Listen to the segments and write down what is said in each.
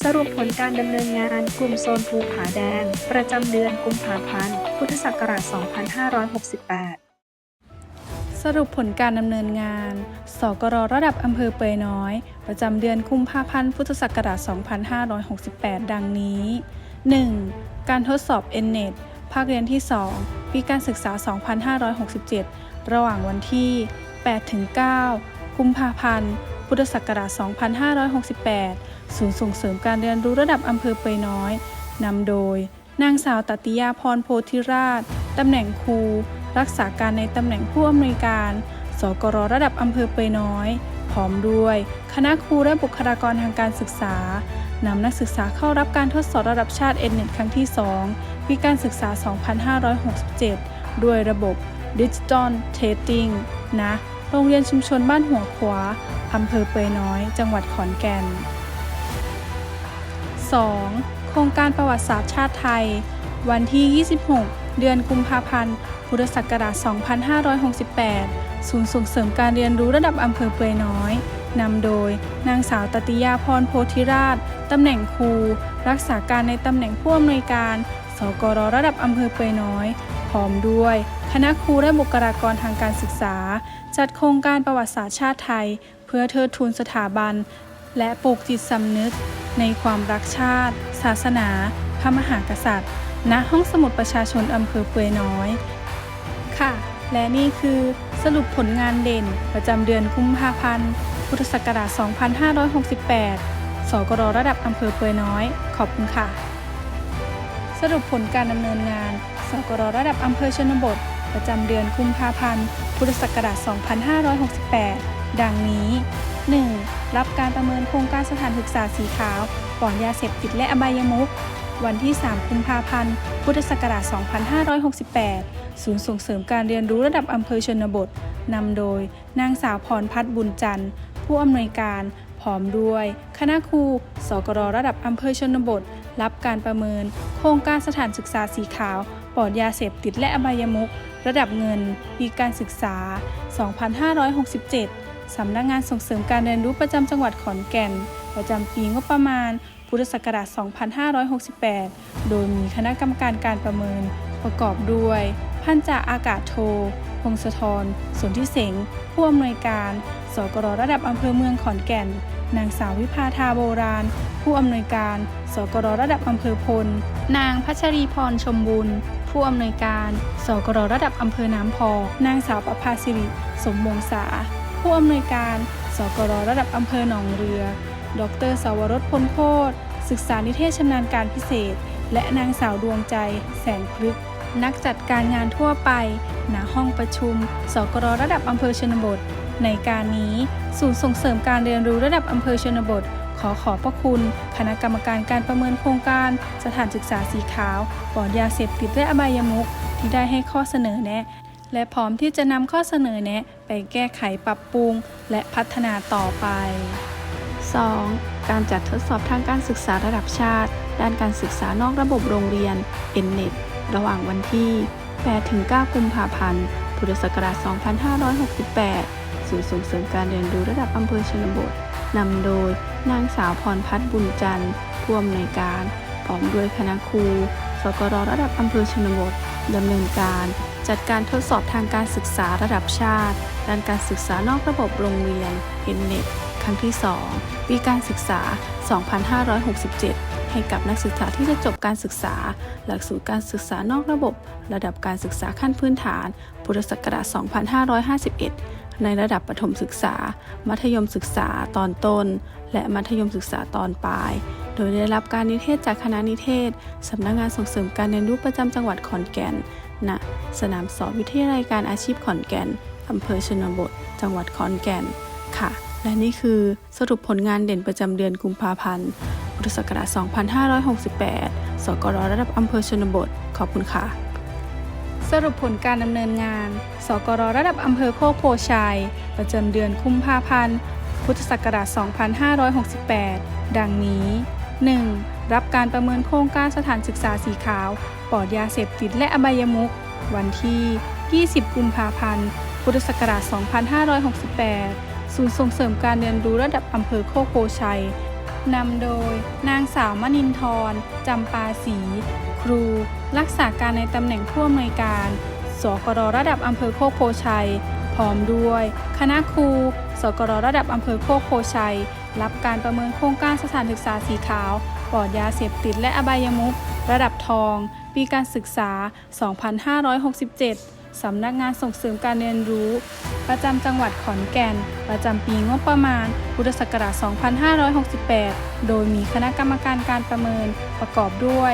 สรุปผลการดำเนินงานกลุ่มโซนภูผาแดง ประจำเดือนกุมภาพันธ์ พุทธศักราช 2568 สรุปผลการดำเนินงาน สกรระดับอำเภอเปยน้อย ประจำเดือนกุมภาพันธ์ พุทธศักราช 2568 ดังนี้ 1. การทดสอบ NNET ภาคเรียนที่ 2 ปีการศึกษา 2567 ระหว่างวันที่ 8-9 กุมภาพันธ์ พุทธศักราช 2568 ศูนย์ส่งเสริมการเรียนรู้ระดับอำเภอเปยน้อย นำโดย นางสาวตัติยาพรโพธิราช ตำแหน่งครู รักษาการในตำแหน่งผู้อำนวยการ สกรระดับอำเภอเปยน้อย พร้อมด้วย คณะครูและบุคลากรทางการศึกษานำนักศึกษาเข้ารับการทดสอบระดับชาติ n n e t ครั้งที่ 2 ปีการศึกษา 2567 ด้วยระบบ Digital Testing ณ โรงเรียนชุมชนบ้านหัวขวาอำเภอเปยน้อย จังหวัดขอนแก่น 2. โครงการประวัติศาสตร์ชาติไทย วันที่ 26 เดือนกุมภาพันธ์ พุทธศักราช 2568 ศูนย์ส่งเสริมการเรียนรู้ระดับอำเภอเปือยน้อย นำโดย นางสาวตติยาพรโพธิราช ตำแหน่งครู รักษาการในตำแหน่งผู้อำนวยการ สกรระดับอำเภอเปือยน้อย พร้อมด้วย คณะครูและบุคลากรทางการศึกษา จัดโครงการประวัติศาสตร์ชาติไทย เพื่อเทิดทูนสถาบัน และปลูกจิตสำนึก ในความรักชาติ ศาสนา พระมหากษัตริย์ ณ ห้องสมุดประชาชนอำเภอเปือยน้อย ค่ะ และนี่คือสรุปผลงานเด่น ประจำเดือนกุมภาพันธ์ พุทธศักราช 2568 สกรระดับอำเภอเปือยน้อย ขอบคุณค่ะ สรุปผลการดำเนินงานสกรระดับอำเภอชนบท ประจำเดือนกุมภาพันธ์ พุทธศักราช 2568 ดังนี้ 1. รับการประเมินโครงการสถานศึกษาสีขาวปลอดยาเสพติดและอบายมุขวันที่ 3 กุมภาพันธ์ พุทธศักราช 2568 ศูนย์ส่งเสริมการเรียนรู้ระดับอำเภอชนบท นำโดย นางสาวพรพัฒน์บุญจันทร์ ผู้อำนวยการพร้อมด้วย คณะครู สกรระดับอำเภอชนบท รับการประเมิน โครงการสถานศึกษาสีขาว ปลอดยาเสพติดและอบายมุข ระดับเงินปีการศึกษา 2567 สำนักงานส่งเสริมการเรียนรู้ประจำจังหวัดขอนแก่น ประจำปีงบประมาณ พุทธศักราช 2568 โดยมีคณะกรรมการการประเมิน ประกอบด้วย พันจ่าอากาศโทพงศธรสนทิเสงผู้อำนวยการ สกรระดับอำเภอเมืองขอนแก่น นางสาววิภาทาโบราณ ผู้อำนวยการ สกรระดับอำเภอพล นางพัชรีพรชมบุญ ผู้อำนวยการ สกรระดับอำเภอน้ำพองนางสาวประภาสิริ สมวงศาผู้อำนวยการ สกรระดับอำเภอหนองเรือ ดรสาวรสพลโคตรศึกษานิเทศชำนาญการพิเศษ และนางสาวดวงใจ แสงพฤกษ์นักจัดการงานทั่วไป ณ ห้องประชุม สกรระดับอำเภอชนบท ในการนี้ศูนย์ส่งเสริมการเรียนรู้ระดับอำเภอชนบท ขอขอบพระคุณ คณะกรรมการการประเมินโครงการ สถานศึกษาสีขาวปลอดยาเสพติดและอบายมุขที่ได้ให้ข้อเสนอแนะและพร้อมที่จะนำข้อเสนอแนะไปแก้ไขปรับปรุง และพัฒนาต่อไป 2. การจัดทดสอบทางการศึกษาระดับชาติ ด้านการศึกษานอกระบบโรงเรียน NNET ระหว่างวันที่8-9กุมภาพันธ์ พุทธศักราช 2568 ศูนย์ส่งเสริมการเรียนรู้ระดับอำเภอชนบทนำโดยนางสาวพรพัฒน์บุญจันทร์ผู้อำนวยการพร้อมด้วยคณะครูสกรระดับอำเภอชนบทดำเนินการ จัดการทดสอบทางการศึกษาระดับชาติ ด้านการศึกษานอกระบบโรงเรียน NNET ครั้งที่ 2 ปีการศึกษา 2567 ให้กับนักศึกษาที่จะจบการศึกษา หลักสูตรการศึกษานอกระบบ ระดับการศึกษาขั้นพื้นฐาน พุทธศักราช 2551 ในระดับประถมศึกษา มัธยมศึกษาตอนต้น และมัธยมศึกษาตอนปลาย โดยได้รับการนิเทศจากคณะนิเทศ สำนักงานส่งเสริมการเรียนรู้ประจำจังหวัดขอนแก่น ณ สนามสอบวิทยาลัยการอาชีพขอนแก่น อำเภอชนบท จังหวัดขอนแก่น ค่ะ และนี่คือสรุปผลงานเด่นประจำเดือนกุมภาพันธ์พุทธศักราช2568 สกรระดับอำเภอชนบท ขอบคุณค่ะ สรุปผลการดำเนินงาน สกรระดับอำเภอโคกโพชัย ประจำเดือนกุมภาพันธ์ พุทธศักราช 2568 ดังนี้ 1. รับการประเมินโครงการสถานศึกษาสีขาว ปลอดยาเสพติดและอบายมุข วันที่ 20 กุมภาพันธ์ พุทธศักราช 2568 ศูนย์ส่งเสริมการเรียนรู้ระดับอำเภอโคกโพชัย นำโดย นางสาวมณินทร์จำปาศรีครู รักษาการในตำแหน่งผู้อำนวยการ สกรระดับอำเภอโคกโพชัย พร้อมด้วย คณะครู สกรระดับอำเภอโคกโพชัย รับการประเมินโครงการสถานศึกษาสีขาวปลอดยาเสพติดและอบายมุขระดับทอง ปีการศึกษา 2567 สำนักงานส่งเสริมการเรียนรู้ ประจำจังหวัดขอนแก่น ประจำปีงบประมาณ พุทธศักราช 2568 โดยมีคณะกรรมการการประเมินประกอบด้วย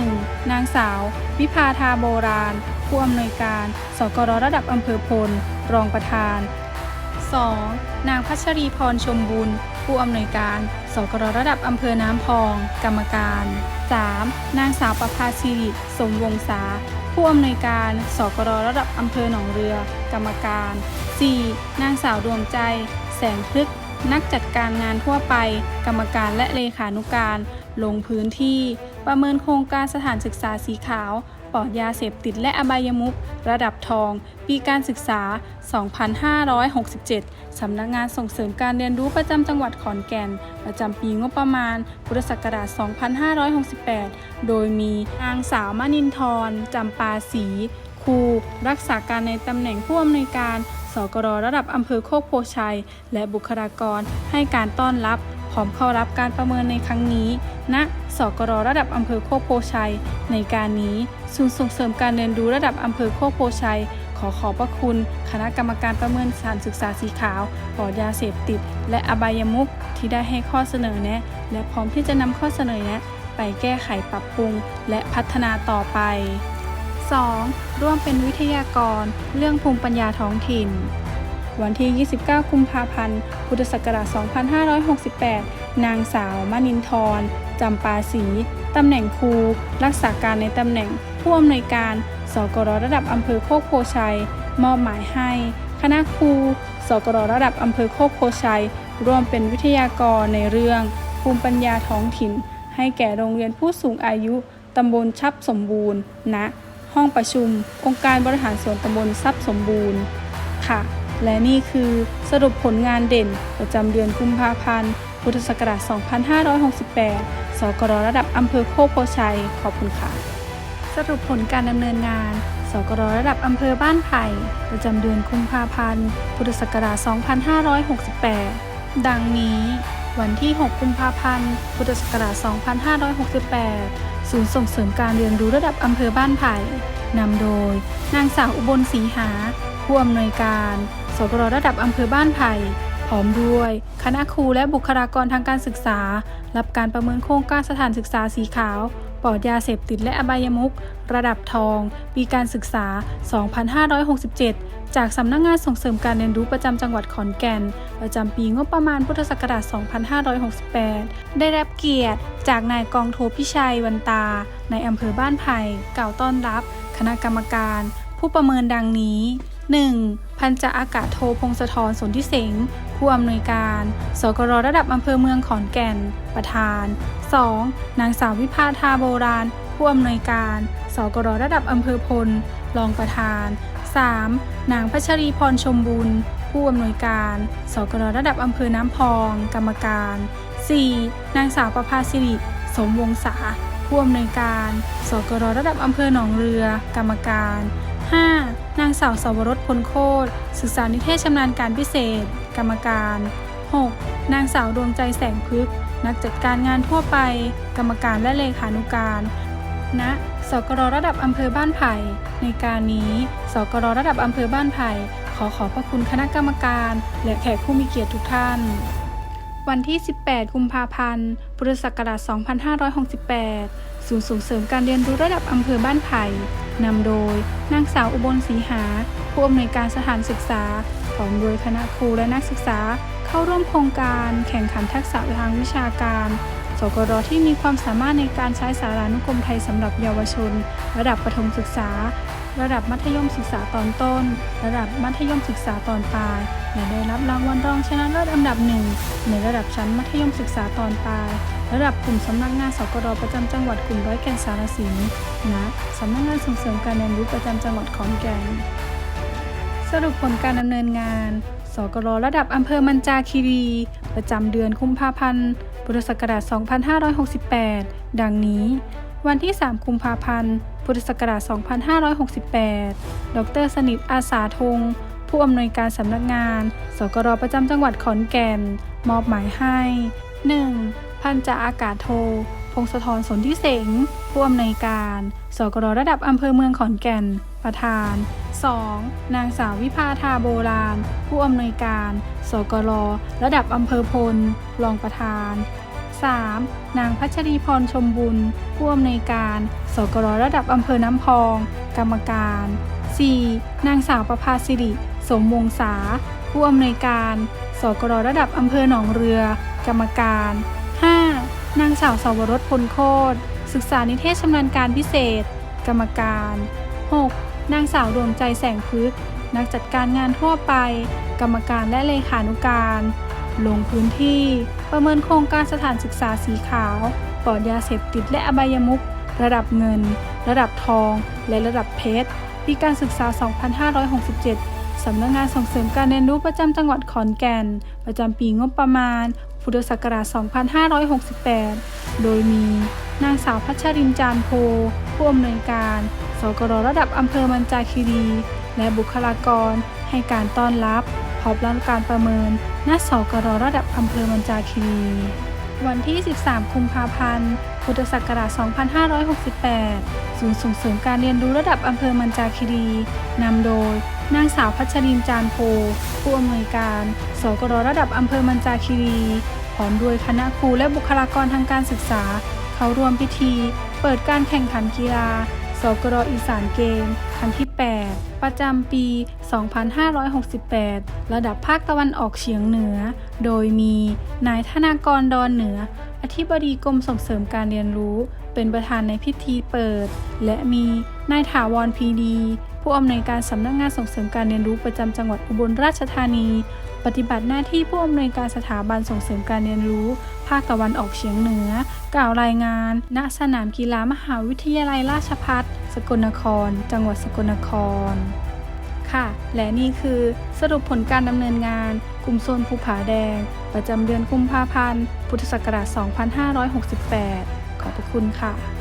1. นางสาว วิภาทาโบราณ ผู้อำนวยการ สกรระดับอำเภอพล รองประธาน 2. นางพัชรีพรชมบุญ ผู้อำนวยการ สกรระดับอำเภอน้ำพอง กรรมการ 3. นางสาวประภาสิริสมวงศา ผู้อำนวยการสกรระดับอำเภอหนองเรือ กรรมการ 4. นางสาวดวงใจ แสงพฤกษ์นักจัดการงานทั่วไป กรรมการและเลขานุการ ลงพื้นที่ ประเมินโครงการสถานศึกษาสีขาว ปลอดยาเสพติดและอบายมุขระดับทอง ปีการศึกษา 2567 สำนักงานส่งเสริมการเรียนรู้ประจำจังหวัดขอนแก่น ประจำปีงบประมาณ พุทธศักราช 2568 โดยมีนางสาวมณินทรจำปาศรีครู รักษาการในตำแหน่งผู้อำนวยการสกรระดับอำเภอโคกโพชัย และบุคลากรให้การต้อนรับพร้อมเข้ารับการประเมินในครั้งนี้ณสกรระดับอำเภอโคกโพชัย ในการนี้ ศูนย์ส่งเสริมการเรียนรู้ระดับอำเภอโคกโพชัย ขอขอบพระคุณ คณะกรรมการประเมินสถานศึกษาสีขาวปลอดยาเสพติด และอบายมุขที่ได้ให้ข้อเสนอแนะ และพร้อมที่จะนำข้อเสนอแนะ ไปแก้ไขปรับปรุง และพัฒนาต่อไป 2. ร่วมเป็นวิทยากร เรื่องภูมิปัญญาท้องถิ่น วันที่ 29 กุมภาพันธ์ พุทธศักราช 2568 นางสาวมณินทรจำปาศรีตำแหน่งครู รักษาการในตำแหน่งผู้อำนวยการ สกรระดับอำเภอโคกโพชัย มอบหมายให้ คณะครู สกรระดับอำเภอโคกโพชัย ร่วมเป็นวิทยากรในเรื่อง ภูมิปัญญาท้องถิ่น ให้แก่โรงเรียนผู้สูงอายุตำบลชับสมบูรณ์ณห้องประชุม องค์การบริหารส่วนตำบลทรัพย์สมบูรณ์ ค่ะ และนี่คือสรุปผลงานเด่น ประจำเดือนกุมภาพันธ์พุทธศักราช 2568 สกรระดับอำเภอโคกโพชัย ขอบคุณค่ะ สรุปผลการดำเนินงาน สกรระดับอำเภอบ้านไผ่ประจำเดือนกุมภาพันธ์ พุทธศักราช 2568 ดังนี้ วันที่ 6 กุมภาพันธ์ พุทธศักราช 2568 ศูนย์ส่งเสริมการเรียนรู้ระดับอำเภอบ้านไผ่นำโดย นางสาวอุบลศรีหา ผู้อำนวยการ สกรระดับอำเภอบ้านไผ่พร้อมด้วย คณะครูและบุคลากรทางการศึกษา รับการประเมินโครงการสถานศึกษาสีขาว ปลอดยาเสพติดและอบายมุขระดับทอง ปีการศึกษา 2567 จากสำนักงงานส่งเสริมการเรียนรู้ประจำจังหวัดขอนแก่น ประจำปีงบประมาณพุทธศักราช 2568 ได้รับเกียรติจากนายกองโทพิชัยวันตา ในอำเภอบ้านไผ่กล่าวต้อนรับ คณะกรรมการ ผู้ประเมินดังนี้ 1. พันจ่าอากาศโทพงศธรสนธิเสงผู้อำนวยการ สกรระดับอำเภอเมืองขอนแก่น ประธาน 2. นางสาววิภาทาโบราณ ผู้อำนวยการ สกรระดับอำเภอพล รองประธาน 3. นางพัชรีพรชมบุญ ผู้อำนวยการ สกรระดับอำเภอน้ำพอง กรรมการ 4. นางสาวประภาสิริ สมวงศาผู้อำนวยการ สกรระดับอำเภอหนองเรือ กรรมการ 5. นางสาวสวรสพลโคตรศึกษานิเทศชำนาญการพิเศษ กรรมการ 6. นางสาวดวงใจแสงพึกษ์ นักจัดการงานทั่วไป กรรมการและเลขานุการณะสกรระดับอำเภอบ้านไผ่ ในการนี้สกรระดับอำเภอบ้านไผ่ ขอขอบพระคุณคณะกรรมการ และแขกผู้มีเกียรติทุกท่าน วันที่ 18 กุมภาพันธ์ พุทธศักราช 2568 ศูนย์ส่งเสริมการเรียนรู้ระดับอำเภอบ้านไผ่นำโดยนางสาวอุบลศรีหา ผู้อำนวยการสถานศึกษาพร้อมโดยคณะครูและนักศึกษา เข้าร่วมโครงการแข่งขันทักษะทางวิชาการ สกรที่มีความสามารถในการใช้สารานุกรมไทยสำหรับเยาวชน ระดับประถมศึกษา ระดับมัธยมศึกษาตอนต้น ระดับมัธยมศึกษาตอนปลายและได้รับรางวัลรองชนะเลิศอันดับหนึ่งในระดับชั้นมัธยมศึกษาตอนปลาย ระดับกลุ่มสำนักงานสกรประจำจังหวัดกลุ่มร้อยแก่นสารสินณสำนักงานส่งเสริมการเรียนรู้ประจำจังหวัดขอนแก่นสรุปผลการดำเนินงาน กรระดับอำเภอมันจาคีรี ประจำเดือนกุมภาพันธ์พุทธศักราช 2568 ดังนี้ วันที่ 3 กุมภาพันธ์ พุทธศักราช 2568 ดร สนิทอาสาธง ผู้อำนวยการสำนักงาน สกรประจำจังหวัดขอนแก่น มอบหมายให้ 1. พันจ่าอากาศโทพงศธรสนธิเสงผู้อำนวยการ สกรระดับอำเภอเมืองขอนแก่น ประธาน 2. นางสาววิภาธาโบราณ ผู้อำนวยการ สกรระดับอำเภอพล รองประธาน 3. นางพัชรีพรชมบุญ ผู้อำนวยการ สกรระดับอำเภอน้ำพอง กรรมการ 4. นางสาวประภาสิริ สมวงศาผู้อำนวยการ สกรระดับอำเภอหนองเรือ กรรมการ 5. นางสาวสาวรสพลโคตศึกษานิเทศชำนาญการพิเศษ กรรมการ 6. นางสาวดวงใจแสงพึกษ์นักจัดการงานทั่วไป กรรมการและเลขานุการ ลงพื้นที่ประเมินโครงการสถานศึกษาสีขาวปลอดยาเสพติดและอบายมุขระดับเงิน ระดับทอง และระดับเพชรปีการศึกษา 2567 สำนักงานส่งเสริมการเรียนรู้ประจำจังหวัดขอนแก่น ประจำปีงบประมาณ พุทธศักราช 2568 โดยมีนางสาวพัชรินจานโพผู้อำนวยการ สกรระดับอำเภอมันจาคีรี และบุคลากร ให้การต้อนรับพร้อมรับการประเมินณสกรระดับอำเภอมันจาคีรี วันที่ 13 กุมภาพันธ์ พุทธศักราช 2568 ศูนย์ส่งเสริมการเรียนรู้ระดับอำเภอมันจาคีรีนำโดยนางสาวพัชรินจานโพผู้อำนวยการ สกรระดับอำเภอมันจาคีรีพร้อมด้วยคณะครูและบุคลากรทางการศึกษา เข้าร่วมพิธี เปิดการแข่งขันกีฬา สกรอีสานเกม ครั้งที่ 8 ประจำปี 2568 ระดับภาคตะวันออกเฉียงเหนือ โดยมีนายธนากรดอนเหนือ อธิบดีกรมส่งเสริมการเรียนรู้ เป็นประธานในพิธีเปิด และมีนายถาวรพีดี ผู้อำนวยการสำนักงานส่งเสริมการเรียนรู้ประจำจังหวัดอุบลราชธานี ปฏิบัติหน้าที่ผู้อำนวยการสถาบันส่งเสริมการเรียนรู้ ภาคตะวันออกเฉียงเหนือ กล่าวรายงาน ณสนามกีฬามหาวิทยาลัยราชภัฏสกลนคร จังหวัดสกลนคร ค่ะ และนี่คือสรุปผลการดำเนินงาน กลุ่มโซนภูผาแดง ประจำเดือนกุมภาพันธ์ พุทธศักราช 2568 ขอบพระคุณค่ะ